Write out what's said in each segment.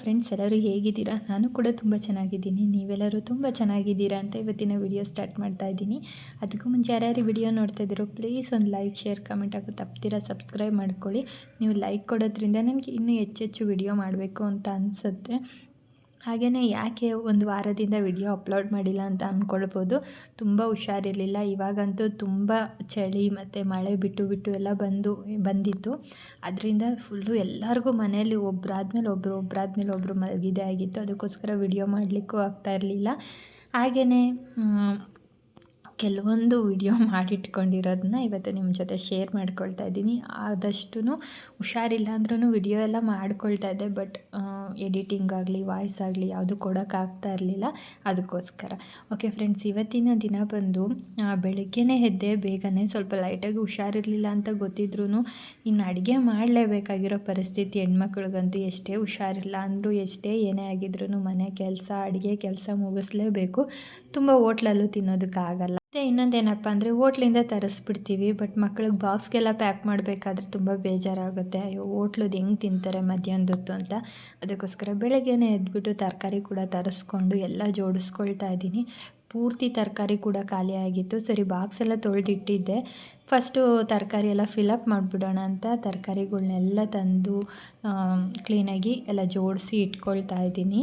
Friends, ಎಲ್ಲರೂ ಹೇಗಿದ್ದೀರಾ? ನಾನು ಕೂಡ ತುಂಬ ಚೆನ್ನಾಗಿದ್ದೀನಿ. ನೀವೆಲ್ಲರೂ ತುಂಬ ಚೆನ್ನಾಗಿದ್ದೀರಾ ಅಂತ ಇವತ್ತಿನ ವಿಡಿಯೋ ಸ್ಟಾರ್ಟ್ ಮಾಡ್ತಾ ಇದ್ದೀನಿ. ಅದಕ್ಕೂ ಮುಂಚೆ ಯಾರ್ಯಾರು ವಿಡಿಯೋ ನೋಡ್ತಾ ಇದ್ದೀರೋ ಪ್ಲೀಸ್ ಒಂದು ಲೈಕ್ ಶೇರ್ ಕಮೆಂಟ್ ಹಾಕೋ ತಪ್ತೀರಾ ಸಬ್ಸ್ಕ್ರೈಬ್ ಮಾಡ್ಕೊಳ್ಳಿ. ನೀವು ಲೈಕ್ ಕೊಡೋದ್ರಿಂದ ನನಗೆ ಇನ್ನೂ ಹೆಚ್ಚೆಚ್ಚು ವಿಡಿಯೋ ಮಾಡಬೇಕು ಅಂತ ಅನಿಸುತ್ತೆ. ಹಾಗೆಯೇ ಯಾಕೆ ಒಂದು ವಾರದಿಂದ ವಿಡಿಯೋ ಅಪ್ಲೋಡ್ ಮಾಡಿಲ್ಲ ಅಂತ ಅಂದ್ಕೊಳ್ಬೋದು ತುಂಬ ಹುಷಾರಿರಲಿಲ್ಲ. ಇವಾಗಂತೂ ತುಂಬ ಚಳಿ ಮತ್ತು ಮಳೆ ಬಿಟ್ಟು ಬಿಟ್ಟು ಎಲ್ಲ ಬಂದು, ಬಂದಿತ್ತು. ಅದರಿಂದ ಫುಲ್ಲು ಎಲ್ಲರಿಗೂ ಮನೆಯಲ್ಲಿ ಒಬ್ಬರಾದ್ಮೇಲೆ ಒಬ್ಬರು ಒಬ್ಬರಾದ್ಮೇಲೆ ಒಬ್ಬರು ಮಲಗಿದೆ ಆಗಿತ್ತು. ಅದಕ್ಕೋಸ್ಕರ ವಿಡಿಯೋ ಮಾಡಲಿಕ್ಕೂ ಆಗ್ತಾ ಇರಲಿಲ್ಲ. ಹಾಗೆಯೇ ಕೆಲವೊಂದು ವಿಡಿಯೋ ಮಾಡಿಟ್ಕೊಂಡಿರೋದನ್ನ ಇವತ್ತು ನಿಮ್ಮ ಜೊತೆ ಶೇರ್ ಮಾಡ್ಕೊಳ್ತಾ ಇದ್ದೀನಿ. ಆದಷ್ಟು ಹುಷಾರಿಲ್ಲ ಅಂದ್ರೂ ವಿಡಿಯೋ ಎಲ್ಲ ಮಾಡ್ಕೊಳ್ತಾ ಇದ್ದೆ. ಬಟ್ ಎಡಿಟಿಂಗ್ ಆಗಲಿ ವಾಯ್ಸ್ ಆಗಲಿ ಯಾವುದು ಕೊಡೋಕ್ಕಾಗ್ತಾ ಇರಲಿಲ್ಲ. ಅದಕ್ಕೋಸ್ಕರ. ಓಕೆ ಫ್ರೆಂಡ್ಸ್ ಇವತ್ತಿನ ದಿನ ಬಂದು ಬೆಳಗ್ಗೆನೇ ಎದ್ದೆ, ಬೇಗನೆ ಸ್ವಲ್ಪ ಲೈಟಾಗಿ ಹುಷಾರಿರಲಿಲ್ಲ ಅಂತ ಗೊತ್ತಿದ್ರೂ ಇನ್ನು ಅಡುಗೆ ಮಾಡಲೇಬೇಕಾಗಿರೋ ಪರಿಸ್ಥಿತಿ ಹೆಣ್ಮಕ್ಳಿಗಂತೂ ಎಷ್ಟೇ ಹುಷಾರಿಲ್ಲ ಅಂದರೂ ಎಷ್ಟೇ ಏನೇ ಆಗಿದ್ರೂ ಮನೆ ಕೆಲಸ, ಅಡುಗೆ ಕೆಲಸ ಮುಗಿಸ್ಲೇಬೇಕು. ತುಂಬ ಹೋಟ್ಲಲ್ಲೂ ತಿನ್ನೋದಕ್ಕಾಗಲ್ಲ. ಮತ್ತು ಇನ್ನೊಂದೇನಪ್ಪ ಅಂದರೆ ಓಟ್ಲಿಂದ ತರಿಸ್ಬಿಡ್ತೀವಿ ಬಟ್ ಮಕ್ಳಿಗೆ ಬಾಕ್ಸ್ಗೆಲ್ಲ ಪ್ಯಾಕ್ ಮಾಡಬೇಕಾದ್ರೆ ತುಂಬ ಬೇಜಾರಾಗುತ್ತೆ. ಅಯ್ಯೋ ಹೋಟ್ಲದ್ದು ಹೆಂಗೆ ತಿಂತಾರೆ ಮಧ್ಯಾಹ್ನದೊತ್ತು ಅಂತ. ಅದಕ್ಕೋಸ್ಕರ ಬೆಳಗ್ಗೆನೇ ಎದ್ಬಿಟ್ಟು ತರಕಾರಿ ಕೂಡ ತರಿಸ್ಕೊಂಡು ಎಲ್ಲ ಜೋಡಿಸ್ಕೊಳ್ತಾ ಇದ್ದೀನಿ. ಪೂರ್ತಿ ತರಕಾರಿ ಕೂಡ ಖಾಲಿ ಆಗಿತ್ತು. ಸರಿ ಬಾಕ್ಸ್ ಎಲ್ಲ ತೊಳೆದಿಟ್ಟಿದ್ದೆ. ಫಸ್ಟು ತರಕಾರಿ ಎಲ್ಲ ಫಿಲಪ್ ಮಾಡಿಬಿಡೋಣ ಅಂತ ತರಕಾರಿಗಳ್ನೆಲ್ಲ ತಂದು ಕ್ಲೀನಾಗಿ ಎಲ್ಲ ಜೋಡಿಸಿ ಇಟ್ಕೊಳ್ತಾ ಇದ್ದೀನಿ.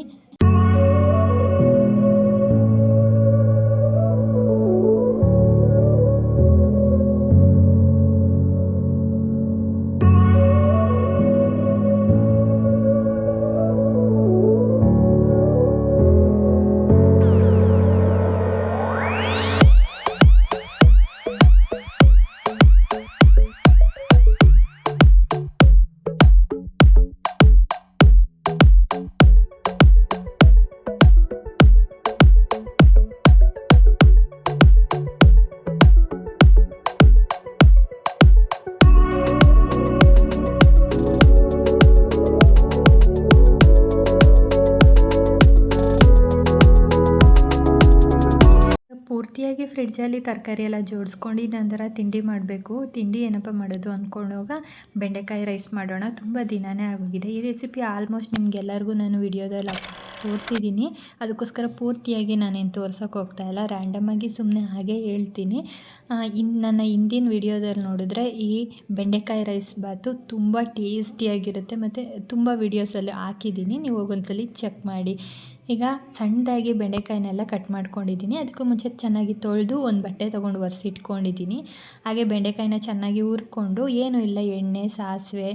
ಫ್ರಿಡ್ಜಲ್ಲಿ ತರಕಾರಿ ಎಲ್ಲ ಜೋಡಿಸ್ಕೊಂಡಿದ್ದ ನಂತರ ತಿಂಡಿ ಮಾಡಬೇಕು. ತಿಂಡಿ ಏನಪ್ಪ ಮಾಡೋದು ಅಂದ್ಕೊಂಡೋಗ ಬೆಂಡೆಕಾಯಿ ರೈಸ್ ಮಾಡೋಣ. ತುಂಬ ದಿನವೇ ಆಗೋಗಿದೆ. ಈ ರೆಸಿಪಿ ಆಲ್ಮೋಸ್ಟ್ ನಿಮಗೆಲ್ಲರಿಗೂ ನಾನು ವಿಡಿಯೋದಲ್ಲಿ ತೋರಿಸಿದ್ದೀನಿ. ಅದಕ್ಕೋಸ್ಕರ ಪೂರ್ತಿಯಾಗಿ ನಾನೇನು ತೋರ್ಸೋಕೆ ಹೋಗ್ತಾಯಿಲ್ಲ ರ್ಯಾಂಡಮಾಗಿ ಸುಮ್ಮನೆ ಹಾಗೆ ಹೇಳ್ತೀನಿ. ಇನ್ನು ನನ್ನ ಹಿಂದಿನ ವಿಡಿಯೋದಲ್ಲಿ ನೋಡಿದ್ರೆ ಈ ಬೆಂಡೆಕಾಯಿ ರೈಸ್ ಬಾತು ತುಂಬ ಟೇಸ್ಟಿಯಾಗಿರುತ್ತೆ ಮತ್ತು ತುಂಬ ವಿಡಿಯೋಸಲ್ಲಿ ಹಾಕಿದ್ದೀನಿ. ನೀವು ಹೋಗೊಂದ್ಸಲಿ ಚೆಕ್ ಮಾಡಿ. ಈಗ ಸಣ್ಣದಾಗಿ ಬೆಂಡೆಕಾಯಿನೆಲ್ಲ ಕಟ್ ಮಾಡ್ಕೊಂಡಿದ್ದೀನಿ. ಅದಕ್ಕೂ ಮುಂಚೆ ಚೆನ್ನಾಗಿ ತೊಳೆದು ಒಂದು ಬಟ್ಟೆ ತೊಗೊಂಡು ಒರೆಸಿಟ್ಕೊಂಡಿದ್ದೀನಿ ಹಾಗೆ ಬೆಂಡೆಕಾಯಿನ ಚೆನ್ನಾಗಿ ಹುರ್ಕೊಂಡು ಏನೂ ಇಲ್ಲ, ಎಣ್ಣೆ, ಸಾಸಿವೆ,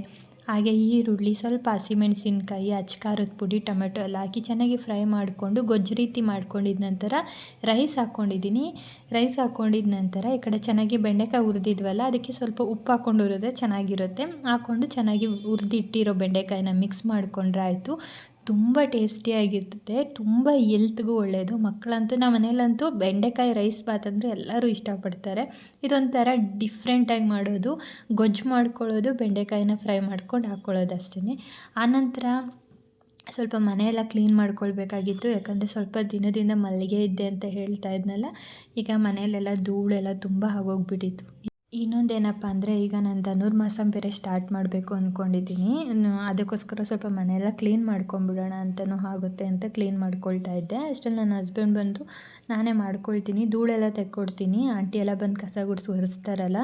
ಹಾಗೆ ಈರುಳ್ಳಿ, ಸ್ವಲ್ಪ ಹಸಿಮೆಣಸಿನ್ಕಾಯಿ, ಅಚ್ಕಾರದ ಪುಡಿ, ಟೊಮೆಟೊ ಎಲ್ಲ ಹಾಕಿ ಚೆನ್ನಾಗಿ ಫ್ರೈ ಮಾಡಿಕೊಂಡು ಗೊಜ್ಜು ರೀತಿ ಮಾಡ್ಕೊಂಡಿದ್ದ ನಂತರ ರೈಸ್ ಹಾಕ್ಕೊಂಡಿದ್ದೀನಿ. ರೈಸ್ ಹಾಕ್ಕೊಂಡಿದ್ದ ನಂತರ ಈ ಕಡೆ ಚೆನ್ನಾಗಿ ಬೆಂಡೆಕಾಯಿ ಹುರಿದಿದ್ವಲ್ಲ, ಅದಕ್ಕೆ ಸ್ವಲ್ಪ ಉಪ್ಪು ಹಾಕ್ಕೊಂಡು ಹುರಿದ್ರೆ ಚೆನ್ನಾಗಿರುತ್ತೆ. ಹಾಕ್ಕೊಂಡು ಚೆನ್ನಾಗಿ ಹುರಿದಿಟ್ಟಿರೋ ಬೆಂಡೆಕಾಯಿನ ಮಿಕ್ಸ್ ಮಾಡಿಕೊಂಡ್ರೆ ಆಯಿತು. ತುಂಬ ಟೇಸ್ಟಿಯಾಗಿರ್ತದೆ ತುಂಬ ಎಲ್ತ್ಗೂ ಒಳ್ಳೆಯದು ಮಕ್ಕಳಂತೂ ನಮ್ಮ ಮನೇಲಂತೂ ಬೆಂಡೆಕಾಯಿ ರೈಸ್ ಬಾತ್ ಅಂದರೆ ಎಲ್ಲರೂ ಇಷ್ಟಪಡ್ತಾರೆ. ಇದೊಂಥರ ಡಿಫ್ರೆಂಟಾಗಿ ಮಾಡೋದು. ಗೊಜ್ಜು ಮಾಡ್ಕೊಳ್ಳೋದು, ಬೆಂಡೆಕಾಯಿನ ಫ್ರೈ ಮಾಡ್ಕೊಂಡು ಹಾಕ್ಕೊಳ್ಳೋದು ಅಷ್ಟೇ ಆನಂತರ ಸ್ವಲ್ಪ ಮನೆಯೆಲ್ಲ ಕ್ಲೀನ್ ಮಾಡ್ಕೊಳ್ಬೇಕಾಗಿತ್ತು. ಯಾಕಂದರೆ ಸ್ವಲ್ಪ ದಿನದಿಂದ ಮಲ್ಲಿಗೆ ಇದ್ದೆ ಅಂತ ಹೇಳ್ತಾ ಇದ್ನಲ್ಲ, ಈಗ ಮನೆಯಲ್ಲೆಲ್ಲ ಧೂಳೆಲ್ಲ ತುಂಬ ಆಗೋಗ್ಬಿಟ್ಟಿತ್ತು. ಇನ್ನೊಂದೇನಪ್ಪ ಅಂದರೆ ಈಗ ನಾನು ಧನುರ್ಮಾಸ ಬೇರೆ ಸ್ಟಾರ್ಟ್ ಮಾಡಬೇಕು ಅಂದ್ಕೊಂಡಿದ್ದೀನಿ ಅದಕ್ಕೋಸ್ಕರ ಸ್ವಲ್ಪ ಮನೆಯೆಲ್ಲ ಕ್ಲೀನ್ ಮಾಡ್ಕೊಂಬಿಡೋಣ ಅಂತಲೂ ಆಗುತ್ತೆ ಅಂತ ಕ್ಲೀನ್ ಮಾಡ್ಕೊಳ್ತಾ ಇದ್ದೆ. ಅಷ್ಟರಲ್ಲಿ ನನ್ನ ಹಸ್ಬೆಂಡ್ ಬಂದು ನಾನೇ ಮಾಡ್ಕೊಳ್ತೀನಿ, ಧೂಳೆಲ್ಲ ತೆಕ್ಕೊಡ್ತೀನಿ. ಆಂಟಿ ಎಲ್ಲ ಬಂದು ಕಸ ಗುಡಿಸಿ ಒರೆಸ್ತಾರಲ್ಲ,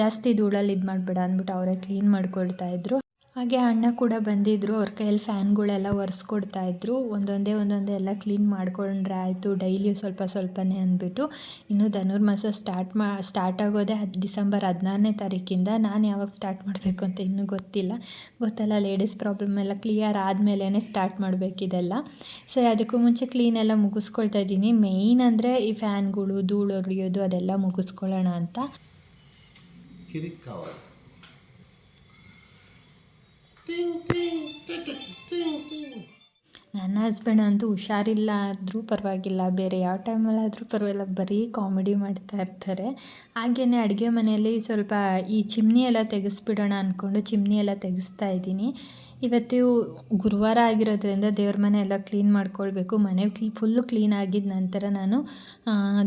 ಜಾಸ್ತಿ ಧೂಳಲ್ಲಿ ಇದು ಮಾಡಬೇಡ ಅಂದ್ಬಿಟ್ಟು ಅವರೇ ಕ್ಲೀನ್ ಮಾಡ್ಕೊಳ್ತಾ ಇದ್ದರು ಹಾಗೆ ಅಣ್ಣ ಕೂಡ ಬಂದಿದ್ದರು ಅವ್ರ ಕೈಯಲ್ಲಿ ಫ್ಯಾನ್ಗಳೆಲ್ಲ ಒರೆಸ್ಕೊಡ್ತಾ ಇದ್ದರು ಒಂದೊಂದೇ ಒಂದೊಂದೇ ಎಲ್ಲ ಕ್ಲೀನ್ ಮಾಡಿಕೊಂಡ್ರೆ ಆಯಿತು, ಡೈಲಿ ಸ್ವಲ್ಪ ಸ್ವಲ್ಪನೇ ಅಂದ್ಬಿಟ್ಟು. ಇನ್ನು ಧನುರ್ಮಾಸ ಸ್ಟಾರ್ಟ್ ಮಾ, ಸ್ಟಾರ್ಟ್ ಆಗೋದೇ ಹತ್ತು ಡಿಸೆಂಬರ್ ಹದಿನಾರನೇ ತಾರೀಕಿಂದ. ನಾನು ಯಾವಾಗ ಸ್ಟಾರ್ಟ್ ಮಾಡಬೇಕು ಅಂತ ಇನ್ನೂ ಗೊತ್ತಿಲ್ಲ. ಗೊತ್ತಲ್ಲ, ಲೇಡೀಸ್ ಪ್ರಾಬ್ಲಮ್ ಎಲ್ಲ ಕ್ಲಿಯರ್ ಆದಮೇಲೆ ಸ್ಟಾರ್ಟ್ ಮಾಡಬೇಕಿದೆಲ್ಲ. ಸರಿ, ಅದಕ್ಕೂ ಮುಂಚೆ ಕ್ಲೀನೆಲ್ಲ ಮುಗಿಸ್ಕೊಳ್ತಾ ಇದ್ದೀನಿ. ಮೇಯ್ನ್ ಅಂದರೆ ಈ ಫ್ಯಾನ್ಗಳು, ಧೂಳು ಹೊಡೆಯೋದು ಅದೆಲ್ಲ ಮುಗಿಸ್ಕೊಳ್ಳೋಣ ಅಂತ. ನನ್ನ ಹಸ್ಬೆಂಡ್ ಅಂತೂ ಹುಷಾರಿಲ್ಲ ಆದರೂ ಪರವಾಗಿಲ್ಲ. ಬೇರೆ ಯಾವ ಟೈಮಲ್ಲಾದರೂ ಪರವಾಗಿಲ್ಲ. ಬರೀ ಕಾಮಿಡಿ ಮಾಡ್ತಾ ಇರ್ತಾರೆ. ಹಾಗೆಯೇ ಅಡುಗೆ ಮನೆಯಲ್ಲಿ ಸ್ವಲ್ಪ ಈ ಚಿಮ್ನಿ ಎಲ್ಲ ತೆಗೆಸ್ಬಿಡೋಣ ಅಂದ್ಕೊಂಡು ಚಿಮ್ನಿ ಎಲ್ಲ ತೆಗೆಸ್ತಾ ಇದ್ದೀನಿ. ಇವತ್ತು ಗುರುವಾರ ಆಗಿರೋದ್ರಿಂದ ದೇವ್ರ ಮನೆ ಎಲ್ಲ ಕ್ಲೀನ್ ಮಾಡ್ಕೊಳ್ಬೇಕು. ಮನೆ ಕ್ಲೀ ಫುಲ್ಲು ಕ್ಲೀನ್ ಆಗಿದ ನಂತರ ನಾನು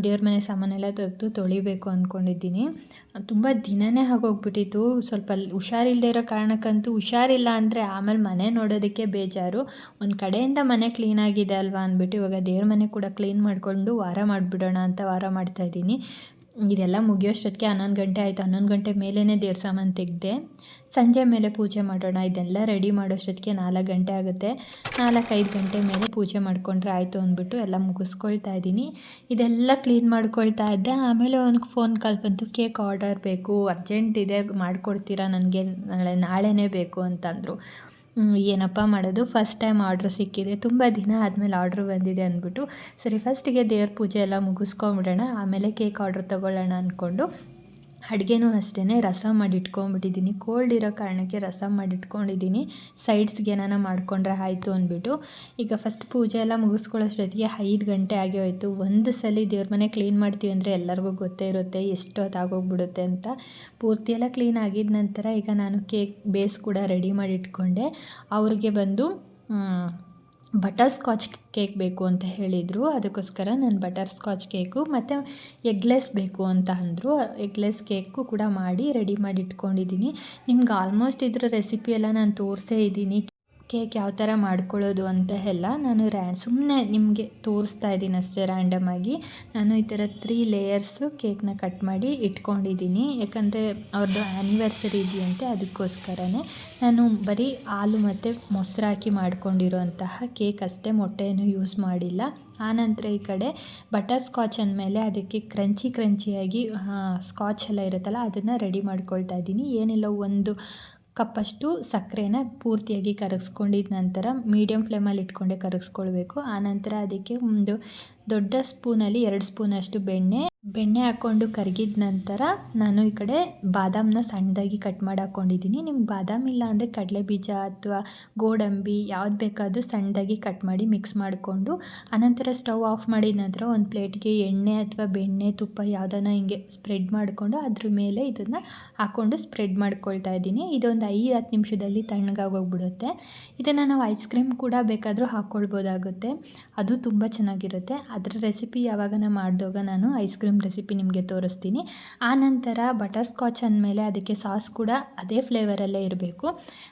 ದೇವ್ರ ಮನೆ ಸಾಮಾನೆಲ್ಲ ತೆಗೆದು ತೊಳಿಬೇಕು ಅಂದ್ಕೊಂಡಿದ್ದೀನಿ ತುಂಬ ದಿನವೇ ಆಗೋಗ್ಬಿಟ್ಟಿತ್ತು. ಸ್ವಲ್ಪ ಹುಷಾರಿಲ್ಲದೆ ಇರೋ ಕಾರಣಕ್ಕಂತೂ ಹುಷಾರಿಲ್ಲ ಅಂದರೆ ಆಮೇಲೆ ಮನೆ ನೋಡೋದಕ್ಕೆ ಬೇಜಾರು. ಒಂದು ಕಡೆಯಿಂದ ಮನೆ ಕ್ಲೀನಾಗಿದೆ ಅಲ್ವಾ ಅಂದ್ಬಿಟ್ಟು ಇವಾಗ ದೇವ್ರ ಮನೆ ಕೂಡ ಕ್ಲೀನ್ ಮಾಡಿಕೊಂಡು ವಾರ ಮಾಡಿಬಿಡೋಣ ಅಂತ ವಾರ ಮಾಡ್ತಾಯಿದ್ದೀನಿ ಇದೆಲ್ಲ ಮುಗಿಯೋಷ್ಟೊತ್ತಿಗೆ ಹನ್ನೊಂದು ಗಂಟೆ ಆಯಿತು. ಹನ್ನೊಂದು ಗಂಟೆ ಮೇಲೇ ದೇವ್ರ ಸಾಮಾನು ತೆಗೆದೆ ಸಂಜೆ ಮೇಲೆ ಪೂಜೆ ಮಾಡೋಣ, ಇದೆಲ್ಲ ರೆಡಿ ಮಾಡೋಷ್ಟೊತ್ತಿಗೆ ನಾಲ್ಕು ಗಂಟೆ ಆಗುತ್ತೆ. ನಾಲ್ಕೈದು ಗಂಟೆ ಮೇಲೆ ಪೂಜೆ ಮಾಡಿಕೊಂಡ್ರೆ ಆಯಿತು ಅಂದ್ಬಿಟ್ಟು ಎಲ್ಲ ಮುಗಿಸ್ಕೊಳ್ತಾ ಇದ್ದೀನಿ. ಇದೆಲ್ಲ ಕ್ಲೀನ್ ಮಾಡ್ಕೊಳ್ತಾ ಇದ್ದೆ. ಆಮೇಲೆ ಒಂದು ಫೋನ್ ಕಾಲ್ ಬಂತು, ಕೇಕ್ ಆರ್ಡರ್ ಬೇಕು, ಅರ್ಜೆಂಟ್ ಇದೆ, ಮಾಡಿಕೊಡ್ತೀರಾ ನನಗೆ, ನಾಳೆ, ನಾಳೆನೇ ಬೇಕು ಅಂತಂದರು. ಏನಪ್ಪ ಮಾಡೋದು? ಫಸ್ಟ್ ಟೈಮ್ ಆರ್ಡ್ರ್ ಸಿಕ್ಕಿದೆ. ತುಂಬ ದಿನ ಆದಮೇಲೆ ಆರ್ಡ್ರ್ ಬಂದಿದೆ ಅಂದ್ಬಿಟ್ಟು, ಸರಿ ಫಸ್ಟಿಗೆ ದೇವ್ರ ಪೂಜೆ ಎಲ್ಲ ಮುಗಿಸ್ಕೊಂಬಿಡೋಣ, ಆಮೇಲೆ ಕೇಕ್ ಆರ್ಡ್ರ್ ತೊಗೊಳ್ಳೋಣ ಅಂದ್ಕೊಂಡು ಅಡುಗೆನೂ ಅಷ್ಟೇ ರಸ ಮಾಡಿ ಇಟ್ಕೊಂಬಿಟ್ಟಿದ್ದೀನಿ ಕೋಲ್ಡ್ ಇರೋ ಕಾರಣಕ್ಕೆ ರಸ ಮಾಡಿ ಇಟ್ಕೊಂಡಿದ್ದೀನಿ ಸೈಡ್ಸ್ಗೆ ಏನಾನ ಮಾಡಿಕೊಂಡ್ರೆ ಆಯಿತು ಅಂದ್ಬಿಟ್ಟು. ಈಗ ಫಸ್ಟ್ ಪೂಜೆ ಎಲ್ಲ ಮುಗಿಸ್ಕೊಳ್ಳೋಷ್ಟೊತ್ತಿಗೆ ಐದು ಗಂಟೆ ಆಗಿ ಹೋಯಿತು. ಒಂದು ಸಲ ದೇವ್ರ ಮನೆ ಕ್ಲೀನ್ ಮಾಡ್ತೀವಿ ಅಂದರೆ ಎಲ್ಲರಿಗೂ ಗೊತ್ತೇ ಇರುತ್ತೆ ಎಷ್ಟು ಆಗೋಗ್ಬಿಡುತ್ತೆ ಅಂತ. ಪೂರ್ತಿ ಎಲ್ಲ ಕ್ಲೀನ್ ಆಗಿದ ನಂತರ ಈಗ ನಾನು ಕೇಕ್ ಬೇಸ್ ಕೂಡ ರೆಡಿ ಮಾಡಿ ಇಟ್ಕೊಂಡೆ ಅವ್ರಿಗೆ ಬಂದು ಬಟರ್ ಸ್ಕಾಚ್ ಕೇಕ್ ಬೇಕು ಅಂತ ಹೇಳಿದರು. ಅದಕ್ಕೋಸ್ಕರ ನಾನು ಬಟರ್ ಸ್ಕಾಚ್ ಕೇಕು ಮತ್ತು ಎಗ್ಲೆಸ್ ಬೇಕು ಅಂತ ಅಂದರು. ಎಗ್ಲೆಸ್ ಕೇಕು ಕೂಡ ಮಾಡಿ ರೆಡಿ ಮಾಡಿ ಇಟ್ಕೊಂಡಿದ್ದೀನಿ ನಿಮ್ಗೆ ಆಲ್ಮೋಸ್ಟ್ ಇದ್ರ ರೆಸಿಪಿ ಎಲ್ಲ ನಾನು ತೋರಿಸೇ ಇದ್ದೀನಿ. ಕೇಕ್ ಯಾವ ಥರ ಮಾಡ್ಕೊಳ್ಳೋದು ಅಂತ ಎಲ್ಲ ನಾನು ರ್ಯಾ ಸುಮ್ಮನೆ ನಿಮಗೆ ತೋರಿಸ್ತಾ ಇದ್ದೀನಿ ಅಷ್ಟೇ ರ್ಯಾಂಡಮ್ ಆಗಿ. ನಾನು ಈ ಥರ ತ್ರೀ ಲೇಯರ್ಸು ಕೇಕ್ನ ಕಟ್ ಮಾಡಿ ಇಟ್ಕೊಂಡಿದ್ದೀನಿ. ಯಾಕಂದರೆ ಅವ್ರದ್ದು ಆ್ಯನಿವರ್ಸರಿ ಇದೆಯಂತೆ ಅದಕ್ಕೋಸ್ಕರನೇ ನಾನು ಬರೀ ಹಾಲು ಮತ್ತು ಮೊಸರು ಹಾಕಿ ಮಾಡ್ಕೊಂಡಿರೋಂತಹ ಕೇಕ್ ಅಷ್ಟೇ ಮೊಟ್ಟೆಯನ್ನು ಯೂಸ್ ಮಾಡಿಲ್ಲ. ಆನಂತರ ಈ ಕಡೆ ಬಟರ್ ಸ್ಕಾಚ್ ಅಂದಮೇಲೆ ಅದಕ್ಕೆ ಕ್ರಂಚಿ ಕ್ರಂಚಿಯಾಗಿ ಸ್ಕಾಚ್ ಎಲ್ಲ ಇರುತ್ತಲ್ಲ ಅದನ್ನು ರೆಡಿ ಮಾಡ್ಕೊಳ್ತಾ ಇದ್ದೀನಿ. ಏನಿಲ್ಲ, ಒಂದು ಕಪ್ಪಷ್ಟು ಸಕ್ಕರೆನ ಪೂರ್ತಿಯಾಗಿ ಕರಗಿಸ್ಕೊಂಡಿದ್ದ ನಂತರ ಮೀಡಿಯಮ್ ಫ್ಲೇಮಲ್ಲಿ ಇಟ್ಕೊಂಡೆ ಕರಗಿಸ್ಕೊಳ್ಬೇಕು. ಆನಂತರ ಅದಕ್ಕೆ ಒಂದು ದೊಡ್ಡ ಸ್ಪೂನಲ್ಲಿ ಎರಡು ಸ್ಪೂನಷ್ಟು ಬೆಣ್ಣೆ ಬೆಣ್ಣೆ ಹಾಕ್ಕೊಂಡು ಕರಗಿದ ನಂತರ ನಾನು ಈ ಕಡೆ ಬಾದಾಮನ್ನ ಸಣ್ಣದಾಗಿ ಕಟ್ ಮಾಡಿ ಹಾಕ್ಕೊಂಡಿದ್ದೀನಿ ನಿಮ್ಗೆ ಬಾದಾಮಿ ಇಲ್ಲ ಅಂದರೆ ಕಡಲೆ ಬೀಜ ಅಥವಾ ಗೋಡಂಬಿ ಯಾವ್ದು ಬೇಕಾದರೂ ಸಣ್ಣದಾಗಿ ಕಟ್ ಮಾಡಿ ಮಿಕ್ಸ್ ಮಾಡಿಕೊಂಡು ಆನಂತರ ಸ್ಟವ್ ಆಫ್ ಮಾಡಿದ ನಂತರ ಒಂದು ಪ್ಲೇಟ್ಗೆ ಎಣ್ಣೆ ಅಥವಾ ಬೆಣ್ಣೆ, ತುಪ್ಪ ಯಾವುದನ್ನ ಹಿಂಗೆ ಸ್ಪ್ರೆಡ್ ಮಾಡಿಕೊಂಡು ಅದ್ರ ಮೇಲೆ ಇದನ್ನು ಹಾಕ್ಕೊಂಡು ಸ್ಪ್ರೆಡ್ ಮಾಡ್ಕೊಳ್ತಾ ಇದ್ದೀನಿ. ಇದೊಂದು ಐದು ಹತ್ತು ನಿಮಿಷದಲ್ಲಿ ತಣ್ಣಗಾಗೋಗ್ಬಿಡುತ್ತೆ. ಇದನ್ನು ನಾವು ಐಸ್ ಕ್ರೀಮ್ ಕೂಡ ಬೇಕಾದರೂ ಹಾಕ್ಕೊಳ್ಬೋದಾಗುತ್ತೆ ಅದು ತುಂಬ ಚೆನ್ನಾಗಿರುತ್ತೆ. ಅದರ ರೆಸಿಪಿ ಯಾವಾಗನ ಮಾಡಿದಾಗ ನಾನು ಐಸ್ ಕ್ರೀಮ್ ರೆಸಿಪಿ ನಿಮಗೆ ತೋರಿಸ್ತೀನಿ. ಆನಂತರ ಬಟರ್ ಸ್ಕಾಚ್ ಅಂದಮೇಲೆ ಅದಕ್ಕೆ ಸಾಸ್ ಕೂಡ ಅದೇ ಫ್ಲೇವರಲ್ಲೇ ಇರಬೇಕು.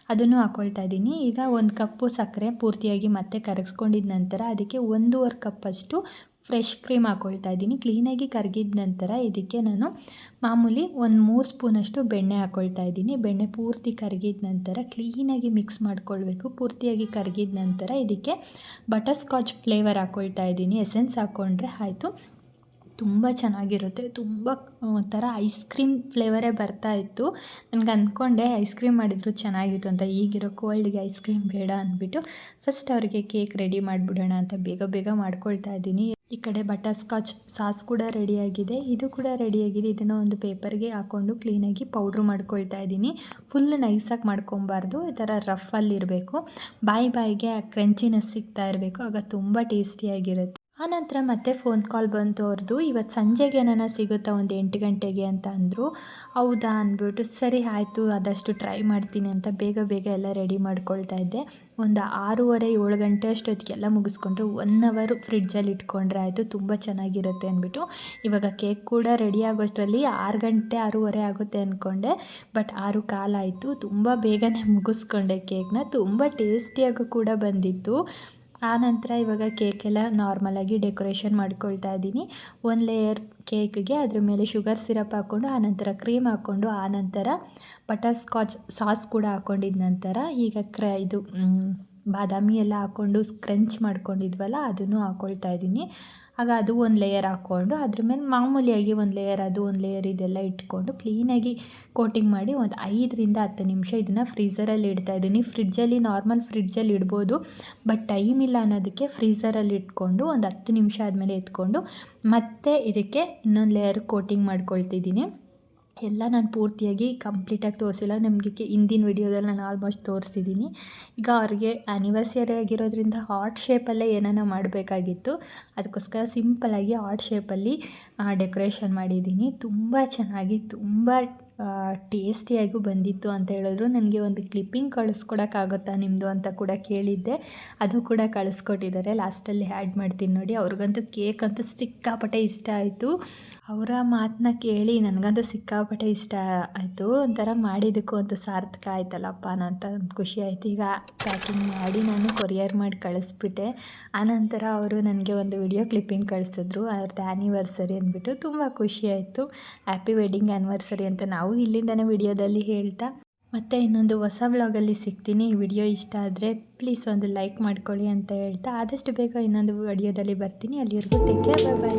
ಅದನ್ನು ಹಾಕ್ಕೊಳ್ತಾ ಇದ್ದೀನಿ. ಈಗ ಒಂದು ಕಪ್ಪು ಸಕ್ಕರೆ ಪೂರ್ತಿಯಾಗಿ ಮತ್ತೆ ಕರಗಿಸ್ಕೊಂಡಿದ ನಂತರ ಅದಕ್ಕೆ ಒಂದೂವರೆ ಕಪ್ಪಷ್ಟು ಫ್ರೆಶ್ ಕ್ರೀಮ್ ಹಾಕ್ಕೊಳ್ತಾ ಇದ್ದೀನಿ. ಕ್ಲೀನಾಗಿ ಕರಗಿದ ನಂತರ ಇದಕ್ಕೆ ನಾನು ಮಾಮೂಲಿ ಒಂದು ಮೂರು ಸ್ಪೂನಷ್ಟು ಬೆಣ್ಣೆ ಹಾಕ್ಕೊಳ್ತಾ ಇದ್ದೀನಿ. ಬೆಣ್ಣೆ ಪೂರ್ತಿ ಕರಗಿದ ನಂತರ ಕ್ಲೀನಾಗಿ ಮಿಕ್ಸ್ ಮಾಡ್ಕೊಳ್ಬೇಕು. ಪೂರ್ತಿಯಾಗಿ ಕರಗಿದ ನಂತರ ಇದಕ್ಕೆ ಬಟರ್ ಸ್ಕಾಚ್ ಫ್ಲೇವರ್ ಹಾಕ್ಕೊಳ್ತಾ ಇದ್ದೀನಿ. ಎಸೆನ್ಸ್ ಹಾಕ್ಕೊಂಡ್ರೆ ಆಯಿತು. ತುಂಬ ಚೆನ್ನಾಗಿರುತ್ತೆ. ತುಂಬ ಒಂಥರ ಐಸ್ ಕ್ರೀಮ್ ಫ್ಲೇವರೇ ಬರ್ತಾಯಿತ್ತು ನನಗೆ ಅಂದ್ಕೊಂಡೆ ಐಸ್ ಕ್ರೀಮ್ ಮಾಡಿದ್ರು ಚೆನ್ನಾಗಿತ್ತು ಅಂತ. ಈಗಿರೋ ಕೋಲ್ಡ್ಗೆ ಐಸ್ ಕ್ರೀಮ್ ಬೇಡ ಅಂದ್ಬಿಟ್ಟು ಫಸ್ಟ್ ಅವರಿಗೆ ಕೇಕ್ ರೆಡಿ ಮಾಡಿಬಿಡೋಣ ಅಂತ ಬೇಗ ಬೇಗ ಮಾಡ್ಕೊಳ್ತಾ ಇದ್ದೀನಿ. ಈ ಕಡೆ ಬಟರ್ ಸ್ಕಾಚ್ ಸಾಸ್ ಕೂಡ ರೆಡಿಯಾಗಿದೆ ಇದು ಕೂಡ ರೆಡಿಯಾಗಿದೆ ಇದನ್ನು ಒಂದು ಪೇಪರ್ಗೆ ಹಾಕ್ಕೊಂಡು ಕ್ಲೀನಾಗಿ ಪೌಡ್ರ್ ಮಾಡ್ಕೊಳ್ತಾ ಇದ್ದೀನಿ. ಫುಲ್ ನೈಸಾಗಿ ಮಾಡ್ಕೊಬಾರ್ದು ಈ ಥರ ರಫಲ್ಲಿರಬೇಕು ಬಾಯಿ ಬಾಯಿಗೆ ಆ ಕ್ರಂಚಿನೆಸ್ ಸಿಗ್ತಾ ಇರಬೇಕು. ಆಗ ತುಂಬ ಟೇಸ್ಟಿಯಾಗಿರುತ್ತೆ ಆನಂತರ ಮತ್ತೆ ಫೋನ್ ಕಾಲ್ ಬಂತು ಅವ್ರದ್ದು ಇವತ್ತು ಸಂಜೆಗೆ ಏನಾನ ಸಿಗುತ್ತಾ ಒಂದು ಎಂಟು ಗಂಟೆಗೆ ಅಂತ ಅಂದರು. ಹೌದಾ ಅಂದ್ಬಿಟ್ಟು ಸರಿ ಆಯಿತು ಆದಷ್ಟು ಟ್ರೈ ಮಾಡ್ತೀನಿ ಅಂತ ಬೇಗ ಬೇಗ ಎಲ್ಲ ರೆಡಿ ಮಾಡ್ಕೊಳ್ತಾ ಇದ್ದೆ. ಒಂದು ಆರೂವರೆ, ಏಳು ಗಂಟೆ ಅಷ್ಟೊತ್ತಿಗೆಲ್ಲ ಮುಗಿಸ್ಕೊಂಡ್ರೆ. ಒನ್ ಅವರು ಫ್ರಿಡ್ಜಲ್ಲಿ ಇಟ್ಕೊಂಡ್ರೆ ಆಯಿತು, ತುಂಬ ಚೆನ್ನಾಗಿರುತ್ತೆ ಅಂದ್ಬಿಟ್ಟು. ಇವಾಗ ಕೇಕ್ ಕೂಡ ರೆಡಿ ಆಗೋಷ್ಟರಲ್ಲಿ ಆರು ಗಂಟೆ, ಆರೂವರೆ ಆಗುತ್ತೆ ಅಂದ್ಕೊಂಡೆ ಬಟ್ ಆರು ಕಾಲಾಯಿತು. ತುಂಬ ಬೇಗನೆ ಮುಗಿಸ್ಕೊಂಡೆ ಕೇಕ್ನ ತುಂಬ ಟೇಸ್ಟಿಯಾಗೂ ಕೂಡ ಬಂದಿತ್ತು. ಆನಂತರ ಇವಾಗ ಕೇಕೆಲ್ಲ ನಾರ್ಮಲಾಗಿ ಡೆಕೋರೇಷನ್ ಮಾಡ್ಕೊಳ್ತಾ ಇದ್ದೀನಿ. ಒಂದು ಲೇಯರ್ ಕೇಕ್ಗೆ ಅದ್ರ ಮೇಲೆ ಶುಗರ್ ಸಿರಪ್ ಹಾಕ್ಕೊಂಡು ಆನಂತರ ಕ್ರೀಮ್ ಹಾಕ್ಕೊಂಡು ಆನಂತರ ಬಟರ್ ಸ್ಕಾಚ್ ಸಾಸ್ ಕೂಡ ಹಾಕ್ಕೊಂಡಿದ ನಂತರ ಈಗ ಕ್ರ ಇದು ಬಾದಾಮಿ ಎಲ್ಲ ಹಾಕ್ಕೊಂಡು ಕ್ರಂಚ್ ಮಾಡ್ಕೊಂಡಿದ್ವಲ್ಲ, ಅದನ್ನು ಹಾಕ್ಕೊಳ್ತಾ ಇದ್ದೀನಿ. ಆಗ ಅದು ಒಂದು ಲೇಯರ್ ಹಾಕ್ಕೊಂಡು ಅದ್ರ ಮೇಲೆ ಮಾಮೂಲಿಯಾಗಿ ಒಂದು ಲೇಯರ್ ಅದು ಒಂದು ಲೇಯರ್ ಇದೆಲ್ಲ ಇಟ್ಕೊಂಡು ಕ್ಲೀನಾಗಿ ಕೋಟಿಂಗ್ ಮಾಡಿ ಒಂದು ಐದರಿಂದ ಹತ್ತು ನಿಮಿಷ ಇದನ್ನು ಫ್ರೀಝರಲ್ಲಿ ಇಡ್ತಾ ಇದ್ದೀನಿ. ಫ್ರಿಡ್ಜಲ್ಲಿ ನಾರ್ಮಲ್ ಫ್ರಿಡ್ಜಲ್ಲಿ ಇಡ್ಬೋದು ಬಟ್ ಟೈಮ್ ಇಲ್ಲ ಅನ್ನೋದಕ್ಕೆ ಫ್ರೀಝರಲ್ಲಿ ಇಟ್ಕೊಂಡು ಒಂದು ಹತ್ತು ನಿಮಿಷ ಆದಮೇಲೆ ಎತ್ಕೊಂಡು ಮತ್ತೆ ಇದಕ್ಕೆ ಇನ್ನೊಂದು ಲೇಯರ್ ಕೋಟಿಂಗ್ ಮಾಡ್ಕೊಳ್ತಿದ್ದೀನಿ. ಎಲ್ಲ ನಾನು ಪೂರ್ತಿಯಾಗಿ ಕಂಪ್ಲೀಟಾಗಿ ತೋರಿಸಿಲ್ಲ. ನಿಮಗೆ ಹಿಂದಿನ ವಿಡಿಯೋದಲ್ಲಿ ನಾನು ಆಲ್ಮೋಸ್ಟ್ ತೋರಿಸಿದ್ದೀನಿ ಈಗ ಅವ್ರಿಗೆ ಆ್ಯನಿವರ್ಸರಿ ಆಗಿರೋದ್ರಿಂದ ಹಾರ್ಟ್ ಶೇಪಲ್ಲೇ ಏನಾನ ಮಾಡಬೇಕಾಗಿತ್ತು. ಅದಕ್ಕೋಸ್ಕರ ಸಿಂಪಲ್ಲಾಗಿ ಹಾರ್ಟ್ ಶೇಪಲ್ಲಿ ಡೆಕೊರೇಷನ್ ಮಾಡಿದ್ದೀನಿ ತುಂಬ ಚೆನ್ನಾಗಿ, ತುಂಬ ಟೇಸ್ಟಿಯಾಗೂ ಬಂದಿತ್ತು ಅಂತ ಹೇಳಿದ್ರು. ನನಗೆ ಒಂದು ಕ್ಲಿಪ್ಪಿಂಗ್ ಕಳಿಸ್ಕೊಡೋಕ್ಕಾಗುತ್ತಾ ನಿಮ್ಮದು ಅಂತ ಕೂಡ ಕೇಳಿದ್ದೆ. ಅದು ಕೂಡ ಕಳಿಸ್ಕೊಟ್ಟಿದ್ದಾರೆ. ಲಾಸ್ಟಲ್ಲಿ ಆ್ಯಡ್ ಮಾಡ್ತೀನಿ ನೋಡಿ. ಅವ್ರಿಗಂತೂ ಕೇಕ್ ಅಂತೂ ಸಿಕ್ಕಾಪಟ್ಟೆ ಇಷ್ಟ ಆಯಿತು. ಅವರ ಮಾತನ್ನ ಕೇಳಿ ನನಗಂತೂ ಸಿಕ್ಕಾಪಟ್ಟೆ ಇಷ್ಟ ಆಯಿತು. ಒಂಥರ ಮಾಡಿದ್ದಕ್ಕೂ ಅಂತ ಸಾರ್ಥಕ ಆಯ್ತಲ್ಲಪ್ಪ. ಅಂತ ಒಂದು ಖುಷಿ ಆಯಿತು. ಈಗ ಪ್ಯಾಕಿಂಗ್ ಮಾಡಿ ನಾನು ಕೊರಿಯರ್ ಮಾಡಿ ಕಳಿಸ್ಬಿಟ್ಟೆ. ಆನಂತರ ಅವರು ನನಗೆ ಒಂದು ವಿಡಿಯೋ ಕ್ಲಿಪ್ಪಿಂಗ್ ಕಳಿಸಿದ್ರು. ಅವ್ರದ್ದು ಆ್ಯನಿವರ್ಸರಿ ಅಂದ್ಬಿಟ್ಟು ತುಂಬ ಖುಷಿ ಆಯಿತು. ಹ್ಯಾಪಿ ವೆಡ್ಡಿಂಗ್ ಆ್ಯನಿವರ್ಸರಿ ಅಂತ ನಾವು ಇಲ್ಲಿಂದನೇ ವಿಡಿಯೋದಲ್ಲಿ ಹೇಳ್ತಾ ಮತ್ತೆ ಇನ್ನೊಂದು ಹೊಸ ವ್ಲಾಗಲ್ಲಿ ಸಿಗ್ತೀನಿ. ಈ ವಿಡಿಯೋ ಇಷ್ಟ ಆದರೆ ಪ್ಲೀಸ್ ಒಂದು ಲೈಕ್ ಮಾಡ್ಕೊಳ್ಳಿ ಅಂತ ಹೇಳ್ತಾ ಆದಷ್ಟು ಬೇಗ ಇನ್ನೊಂದು ವಿಡಿಯೋದಲ್ಲಿ ಬರ್ತೀನಿ. ಅಲ್ಲಿವರೆಗೂ ಟೇಕ್ ಕೇರ್ ಬಾಯ್ ಬಾಯ್